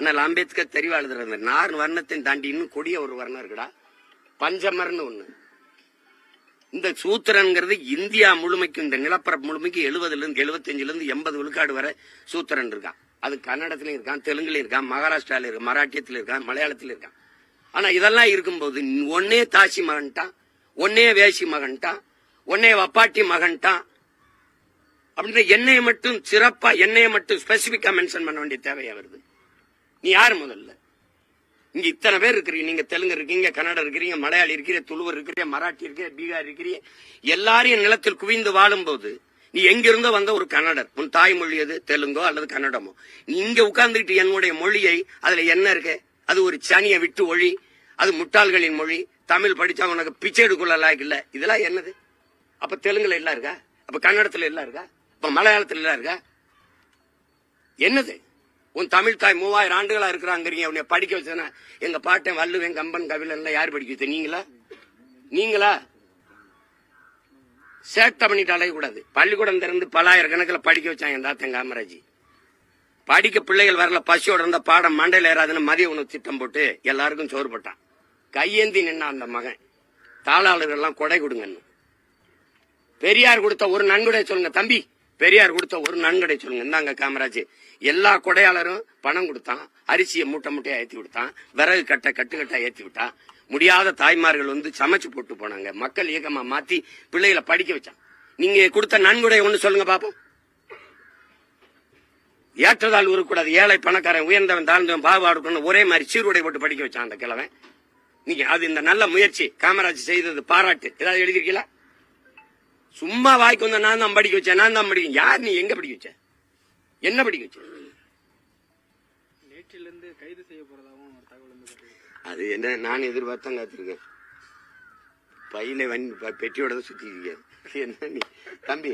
ஆனால் அம்பேத்கர் தெரிவா எழுதுறது நார் வர்ணத்தை தாண்டி இன்னும் கொடிய ஒரு வர்ணம் இருக்குடா. பஞ்சமர்னு ஒண்ணு. இந்த சூத்திரன்கிறது இந்தியா முழுமைக்கும் இந்த நிலப்பரப்பு முழுமைக்கும் எழுபதுல இருந்து எழுபத்தஞ்சுல இருந்து எண்பது விழுக்காடு வரை சூத்திரன் இருக்கான். அது கன்னடத்திலயும் இருக்கான் தெலுங்குலயும் இருக்கான் மகாராஷ்டிரால இருக்கான் மராட்டியத்துல இருக்கான் மலையாளத்தில் இருக்கான். ஆனா இதெல்லாம் இருக்கும்போது ஒன்னே தாசி மகன்ட்டான் ஒன்னே வேசி மகன்ட்டான் ஒன்னே வப்பாட்டி மகன்ட்டான். அப்படின்ற என்னைய மட்டும் சிறப்பா என்னைய மட்டும் ஸ்பெசிபிக்கா மென்ஷன் பண்ண வேண்டிய தேவையா வருது? நீ யார் முதல்ல? இங்க இத்தனை பேர் இருக்கிறீங்க. நீங்க தெலுங்கு இருக்கீங்க கன்னடம் இருக்கிறீங்க மலையாளி இருக்கிறீங்க துளுவர் இருக்கிறீங்க மராட்டி இருக்கிறீங்க பீகார் இருக்கிறீங்க. எல்லாரையும் நிலத்தில் குவிந்து வாழும்போது நீ எங்கிருந்தோ வந்த ஒரு கன்னடர். உன் தாய்மொழி எது? தெலுங்கோ அல்லது கன்னடமோ? நீ இங்க உட்கார்ந்துட்டு என்னுடைய மொழியை அதுல என்ன இருக்கு? அது ஒரு சனியை விட்டு ஒழி அது முட்டாள்களின் மொழி தமிழ் படிச்சா உனக்கு பிச்சை எடுக்கல இல்ல. இதெல்லாம் என்னது? அப்ப தெலுங்குல எல்லாம் இருக்கா? அப்ப கன்னடத்துல எல்லாம் இருக்கா? அப்ப மலையாளத்துல எல்லாம் இருக்கா? என்னது? உன் தமிழ் தாய் மூவாயிரம் ஆண்டுகளா இருக்கிறாங்கிறீங்க. அவனை படிக்க வச்சனா எங்க பாட்டன் வள்ளுவன் கம்பன் கபிலன் யார் படிக்க வச்ச? நீங்களா? நீங்களா? சேட்டை பண்ணிட்டு அலையக்கூடாது பள்ளிக்கூடம் திறந்து பலாயிரக்கணக்கில் படிக்க வச்சாங்க என் தாத்தன் காமராஜ். படிக்க பிள்ளைகள் வரல பசியோட இருந்த பாடம் மண்டையில் ஏறாதுன்னு மதிய உணவு திட்டம் போட்டு எல்லாருக்கும் சோறு போட்டான். கையேந்தி நின்னான் அந்த மகன். தாளாளர்கள் எல்லாம் கொடை கொடுங்கன்னு. பெரியார் கொடுத்த ஒரு நன்கொடை சொல்லுங்க தம்பி. பெரியார் கொடுத்த ஒரு நன்கொடை சொல்லுங்க. இந்தாங்க காமராஜ். எல்லா கொடையாளரும் பணம் கொடுத்தான். அரிசியை மூட்டை மூட்டையா ஏத்தி விட்டான். விறகு கட்டை கட்டுக்கட்டா ஏற்றி ஏத்தி விட்டான். முடியாத தாய்மார்கள் வந்து சமைச்சு போட்டு போனாங்க. மக்கள் இயக்கமா மாத்தி பிள்ளைகளை படிக்க வச்சான். நீங்க கொடுத்த நன்கொடை ஒண்ணு சொல்லுங்க பாப்போம். ஏற்றதால் உருக்கூடாது ஏழை பணக்காரன் உயர்ந்தவன் தாழ்ந்தவன் பாகுபாடு ஒரே மாதிரி சீருடை போட்டு படிக்க வச்சான் அந்த கிழவன். நீங்க அது இந்த நல்ல முயற்சி. காமராஜ் செய்தது பாராட்டு. ஏதாவது எழுதிருக்கீங்களா சும்மா வாய்க்கு வந்த நான் தான் படிக்க வச்சேன் நான் தான் படிக்க யார் நீ? எங்க படிக்க வச்ச? என்ன படிக்க வச்ச? நேற்றிலிருந்து கைது செய்ய போறதாகவும் ஒரு தகவல் அது என்ன நான் எதிர்பார்த்தான் காத்திருக்கேன். பையில ப- பெட்டியோட தான் சுத்தி இருக்காரு என்ன நீ? தம்பி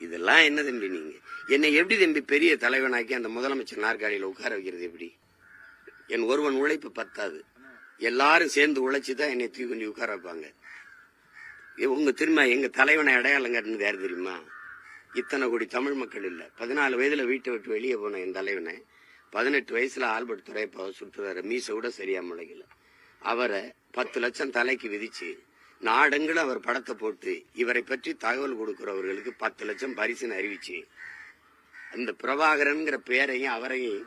இதெல்லாம் என்ன தம்பி நீங்க? என்னை எப்படி தம்பி பெரிய தலைவனாக்கி அந்த முதலமைச்சர் நாற்காலியில உட்கார வைக்கிறது எப்படி? என் ஒருவன் உழைப்பு பத்தாது. எல்லாரும் சேர்ந்து உழைச்சு தான் என்னை தூக்கி கொண்டு உட்கார வைப்பாங்க. உங்க திரும்ப எங்க தலைவனை அடையாளம் கட்டினது யார் தெரியுமா? இத்தனை கோடி தமிழ் மக்கள் இல்ல. பதினாலு வயதுல வீட்டை விட்டு வெளியே போன என் தலைவனை பதினெட்டு வயசுல ஆல்பர்ட் துறைப்பாவை சுற்றுறாரு மீச கூட சரியா முளைக்கல. அவரை பத்து லட்சம் தலைக்கு விதிச்சு நாடெங்கிலும் அவர் படத்தை போட்டு இவரை பற்றி தகவல் கொடுக்கிறவர்களுக்கு பத்து லட்சம் பரிசுன்னு அறிவிச்சு. அந்த பிரபாகரன்ங்கிற பேரையும் அவரையும்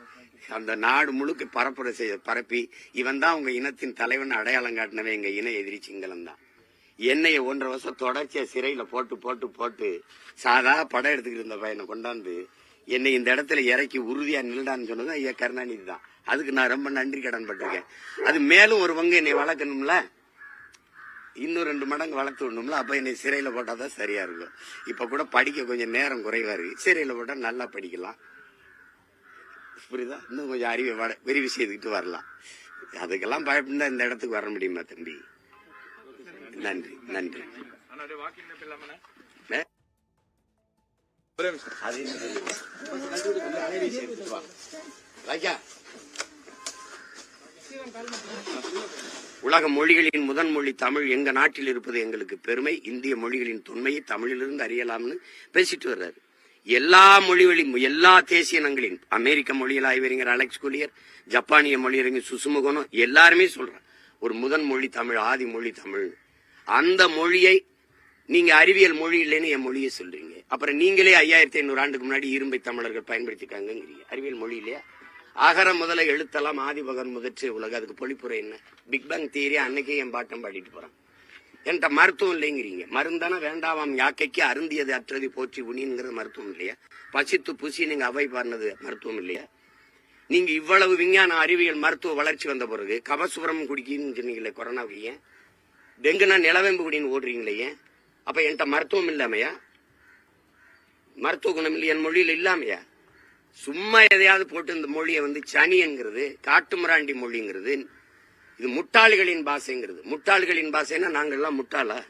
அந்த நாடு முழுக்க பரப்புரை செய்ய பரப்பி இவன் தான் உங்க இனத்தின் தலைவன் அடையாளம் காட்டினவே எங்க இன எதிரி சிங்களம் தான். என்னைய ஒன்றரை வருஷம் தொடர்ச்சியா சிறையில போட்டு போட்டு போட்டு சாதா படம் எடுத்துக்கிட்டு இருந்த பையனை கொண்டாந்து என்னை இந்த இடத்துல இறக்கி உறுதியா நில்டான்னு சொன்னது ஐயா கருணாநிதி தான். அதுக்கு நான் ரொம்ப நன்றி கடன் பட்டிருக்கேன். அது மேலும் ஒரு பங்கு என்னை வளர்க்கணும்ல? இன்னும் ரெண்டு மடங்கு வளர்த்து விடணும்ல? அப்ப என்னை சிறையில போட்டாதான் சரியா இருக்கும். இப்ப கூட படிக்க கொஞ்சம் நேரம் குறைவா இருக்கு. சிறையில போட்டா நல்லா படிக்கலாம். புரியுதா? இன்னும் கொஞ்சம் அறிவை விரிவு செய்துக்கிட்டு வரலாம். அதுக்கெல்லாம் பயப்படா இந்த இடத்துக்கு வர முடியுமா தம்பி? நன்றி நன்றி. உலக மொழிகளின் முதன் மொழி தமிழ் எங்க நாட்டில் இருப்பது எங்களுக்கு பெருமை. இந்திய மொழிகளின் தொன்மையை தமிழிலிருந்து அறியலாம்னு பேசிட்டு வர்றாரு. எல்லா மொழிகளின் எல்லா தேசிய இனங்களின் அமெரிக்க மொழியில் ஆய்வறிஞர் அலெக்ஸ் குலியர் ஜப்பானிய மொழியறிஞர் சுசுமுகனோ எல்லாருமே சொல்றாங்க. ஒரு முதன் மொழி தமிழ் ஆதி மொழி தமிழ் அந்த மொழியை நீங்க அறிவியல் மொழி இல்லைன்னு என் மொழியை சொல்றீங்க. அப்புறம் நீங்களே ஐயாயிரத்தி ஐநூறு ஆண்டுக்கு முன்னாடி இரும்பை தமிழர்கள் பயன்படுத்திக்காங்கிறீங்க அறிவியல் மொழி இல்லையா? அகர முதல எழுத்தெல்லாம் ஆதிபகன் முதற்சி உலக அதுக்கு பொழிப்புரை என்ன? பிக் பேங் தியரி அன்னைக்கே என் பாட்டம் பாடிட்டு போறான். என்கிட்ட மருத்துவம் இல்லைங்கிறீங்க. மருந்தான வேண்டாவாம் யாக்கைக்கு அருந்தியது அற்றது போற்றி உனிங்கிறது மருத்துவம் இல்லையா? பசித்து புசி நீங்க அவை பாடினது மருத்துவம் இல்லையா? நீங்க இவ்வளவு விஞ்ஞான அறிவியல் மருத்துவ வளர்ச்சி வந்த பிறகு கபசுரம் குடிக்கின்னு சொன்னீங்களே கொரோனாவுக்கு ஏன்? டெங்குனா நிலவேம்பு குடின்னு ஓடுறீங்களே அப்ப என்கிட்ட மருத்துவம் இல்லாமையா? மருத்துவ குணம் இல்லை என் மொழியில இல்லாமையா? சும்மா எதையாவது போட்டு இந்த மொழியை வந்து சனிங்கிறது காட்டுமிராண்டி மொழிங்கிறது இது முட்டாள்களின் பாஷைங்கிறது. முட்டாள்களின் பாஷைன்னா நாங்கள்லாம் முட்டாளா?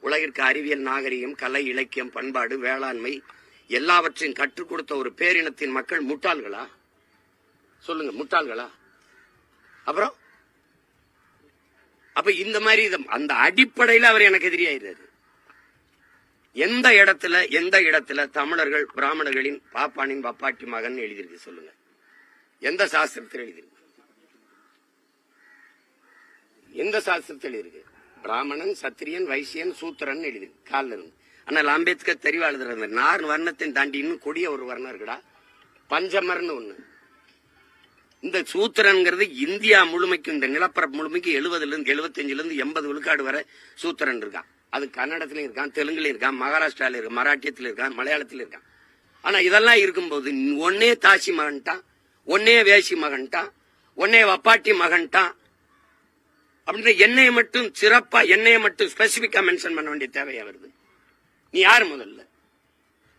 உலகிற்கு அறிவியல் நாகரிகம் கலை இலக்கியம் பண்பாடு வேளாண்மை எல்லாவற்றையும் கற்றுக் கொடுத்த ஒரு பேரினத்தின் மக்கள் முட்டாள்களா? சொல்லுங்க முட்டாள்களா? அப்புறம் அப்ப இந்த மாதிரி அந்த அடிப்படையில அவர் எனக்கு எதிரியாயிருந்தாரு எந்த இடத்துல எந்த இடத்துல தமிழர்கள் பிராமணர்களின் பாப்பானின் பப்பாட்டி மகன் எழுதியிருக்கு சொல்லுங்க. எந்த சாஸ்திரத்தில் எழுதியிருக்கு? எந்த சாஸ்திரத்தில் இருக்கு? பிராமணன் சத்திரியன் வைசியன் சூத்திரன் எழுதியிருக்கு காலில் இருந்து. ஆனால் அம்பேத்கர் தெரிவாளர் நார் வர்ணத்தின் தாண்டி இன்னும் கொடிய ஒரு வர்ணம் இருக்குடா. பஞ்சமர்னு ஒன்று இந்த சூத்திரன்ங்கிறது இந்தியா முழுமைக்கும் இந்த நிலப்பரப்பு முழுமைக்கு எழுபதுல இருந்து எழுபத்தஞ்சுல இருந்து எண்பது விழுக்காடு வரை சூத்திரன் இருக்கான். அது கன்னடத்திலையும் இருக்கான் தெலுங்குலையும் இருக்கான் மகாராஷ்டிரால இருக்கான் மராட்டியத்தில் இருக்கான் மலையாளத்தில் இருக்கான். ஆனா இதெல்லாம் இருக்கும்போது ஒன்னே தாசி மகன்ட்டான் ஒன்னே வேசி மகன்ட்டான் ஒன்னே வப்பாட்டி மகன்ட்டான் அப்படின்ற எண்ணெயை மட்டும் சிறப்பா எண்ணெயை மட்டும் ஸ்பெசிபிக்கா மென்ஷன் பண்ண வேண்டிய தேவையா வருது? நீ யாரு முதல்ல?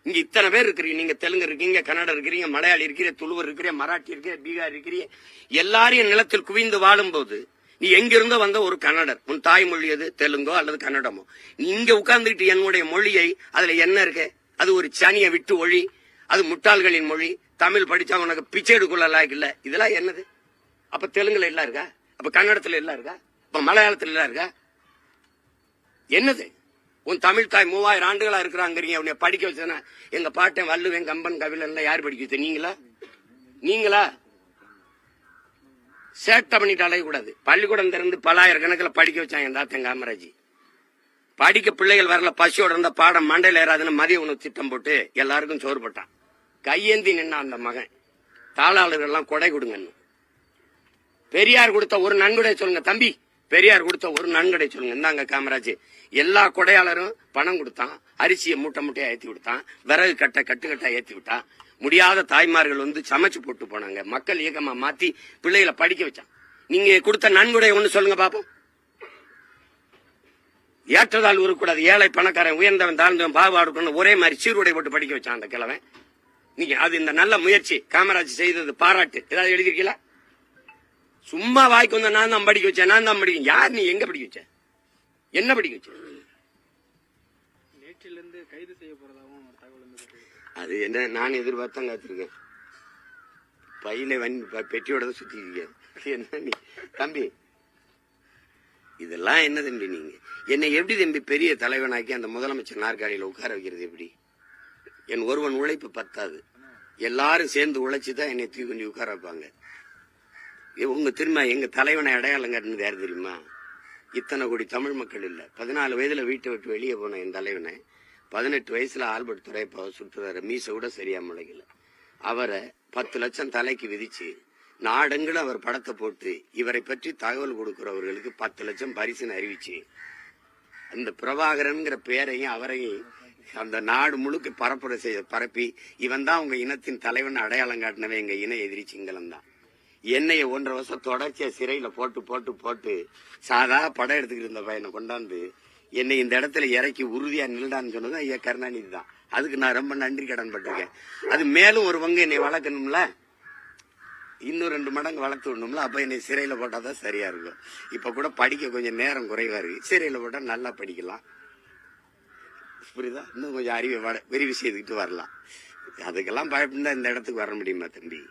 இங்க இத்தனை பேர் இருக்கிறீங்க. நீங்க தெலுங்கு இருக்கீங்க கன்னடம் இருக்கிறீங்க மலையாளி இருக்கிறீங்க துளுவர் இருக்கிறீங்க மராட்டி இருக்கிறீங்க பீகார் இருக்கிறீங்க. எல்லாரையும் நிலத்தில் குவிந்து வாழும்போது நீ எங்கிருந்தோ வந்த ஒரு கன்னடர். உன் தாய்மொழி எது? தெலுங்கோ அல்லது கன்னடமோ? நீ இங்க உட்கார்ந்துட்டு என்னுடைய மொழியை அதுல என்ன இருக்கு? அது ஒரு சனியை விட்டு ஒழி அது முட்டாள்களின் மொழி. தமிழ் படிச்சா உனக்கு பிச்சை எடுக்குள்ள லாய்க்கு இல்ல. இதெல்லாம் என்னது? அப்ப தெலுங்குல எல்லாம் இருக்கா? அப்ப கன்னடத்துல எல்லாம் இருக்கா? அப்ப மலையாளத்துல எல்லாம் இருக்கா? என்னது? உன் தமிழ் தாய் மூவாயிரம் ஆண்டுகளா இருக்கிறாங்கிறீங்க. உன்னை படிக்க வச்சனா எங்க பாட்டன் வள்ளுவன் கம்பன் கவிழன் யார் படிக்க வச்ச? நீங்களா? நீங்களா? சேட்டை பண்ணிட்டு அலையக்கூடாது. பள்ளிக்கூடம் திறந்து பலாயிரக்கணக்கில் படிக்க வச்சாங்க என் தாத்தன் காமராஜ். படிக்க பிள்ளைகள் வரல பசியோட இருந்த பாடம் மண்டையில் ஏறாதுன்னு மதிய உணவு திட்டம் போட்டு எல்லாருக்கும் சோறு போட்டான். கையேந்தி நின்னா அந்த மகன். தாளாளர்கள் எல்லாம் கொடை கொடுங்கன்னு. பெரியார் கொடுத்த ஒரு நன்கொடை சொல்லுங்க தம்பி. பெரியார் கொடுத்த ஒரு நன்கொடை சொல்லுங்க. இந்தாங்க காமராஜ். எல்லா கொடையாளரும் பணம் கொடுத்தான். அரிசியை மூட்டை மூட்டையா ஏத்தி விட்டான். விறகு கட்டை கட்டுக்கட்டா ஏத்தி விட்டான். முடியாத தாய்மார்கள் வந்து சமைச்சு போட்டு போனாங்க. மக்கள் இயக்கமா மாத்தி பிள்ளைகளை படிக்க வச்சான். நீங்க கொடுத்த நன்கொடை ஒண்ணு சொல்லுங்க பாப்போம். ஏற்றதால் உருக்கூடாது ஏழை பணக்காரன் உயர்ந்தவன் தாழ்ந்தவன் பாகுபாடு ஒரே மாதிரி சீருடை போட்டு படிக்க வச்சான் அந்த கிழவன். நீங்க அது இந்த நல்ல முயற்சி. காமராஜ் செய்தது பாராட்டு. ஏதாவது எழுதிருக்கீங்களா சும்மா வாய்க்கு வந்த நான் தான் படிக்க வச்சேன் நான் தான் படிக்க யார் நீ? எங்க படிக்க வச்ச? என்ன படிக்க வச்ச? நேற்றிலிருந்து கைது செய்ய போறதாகவும் தகவல் அது என்ன? நான் எதிர்பார்த்தான் காத்திருக்கேன். பையில வண்டி பெட்டியோட தான் சுத்தி இருக்க என்ன நீ? தம்பி இதெல்லாம் என்ன தம்பி நீங்க? என்னை எப்படி தம்பி பெரிய தலைவனாக்கி அந்த முதலமைச்சர் நாற்காலியில உட்கார வைக்கிறது எப்படி? என் ஒருவன் உழைப்பு பத்தாது. எல்லாரும் சேர்ந்து உழைச்சு தான் என்னை தூக்கி கொண்டு உட்கார வைப்பாங்க. உங்க திரும்ப எங்க தலைவனை அடையாளம் காட்டுனது யார் தெரியுமா? இத்தனை கோடி தமிழ் மக்கள் இல்லை. பதினாலு வயதுல வீட்டை விட்டு வெளியே போன என் தலைவனை பதினெட்டு வயசுல ஆல்பர்ட் துறைப்பாவை சுற்றுறாரு மீச கூட சரியா முளைக்கல. அவரை பத்து லட்சம் தலைக்கு விதிச்சு நாடெங்கிலும் அவர் படத்தை போட்டு இவரை பற்றி தகவல் கொடுக்கிறவர்களுக்கு பத்து லட்சம் பரிசுன்னு அறிவிச்சு அந்த பிரபாகரன்ங்கிற பேரையும் அவரையும் அந்த நாடு முழுக்க பரப்புரை செய்த பரப்பி இவன் தான் உங்க இனத்தின் தலைவன் அடையாளம் காட்டினவே எங்க இன எதிரி சிங்களம் தான் என்னைய ஒன்றரை வருஷம் தொடர்ச்சியா சிறையில போட்டு போட்டு போட்டு சாதா படம் எடுத்துக்கிட்டு இருந்த பையனை கொண்டாந்து என்னை இந்த இடத்துல இறக்கி உறுதியா நில்டான்னு சொன்னது ஐயா கருணாநிதி தான். அதுக்கு நான் ரொம்ப நன்றி கடன் பட்டிருக்கேன். அது மேலும் ஒரு பங்கு என்னை வளர்க்கணும்ல? இன்னும் ரெண்டு மடங்கு வளர்த்து விடணும்ல? அப்ப என்னை சிறையில போட்டாதான் சரியா இருக்கும். இப்ப கூட படிக்க கொஞ்சம் நேரம் குறைவா இருக்கு. சிறையில போட்டா நல்லா படிக்கலாம். புரியுதா? இன்னும் கொஞ்சம் அறிவை விரிவு செய்துக்கிட்டு வரலாம். அதுக்கெல்லாம் பயப்பட்டு இந்த இடத்துக்கு வர முடியுமா தம்பி?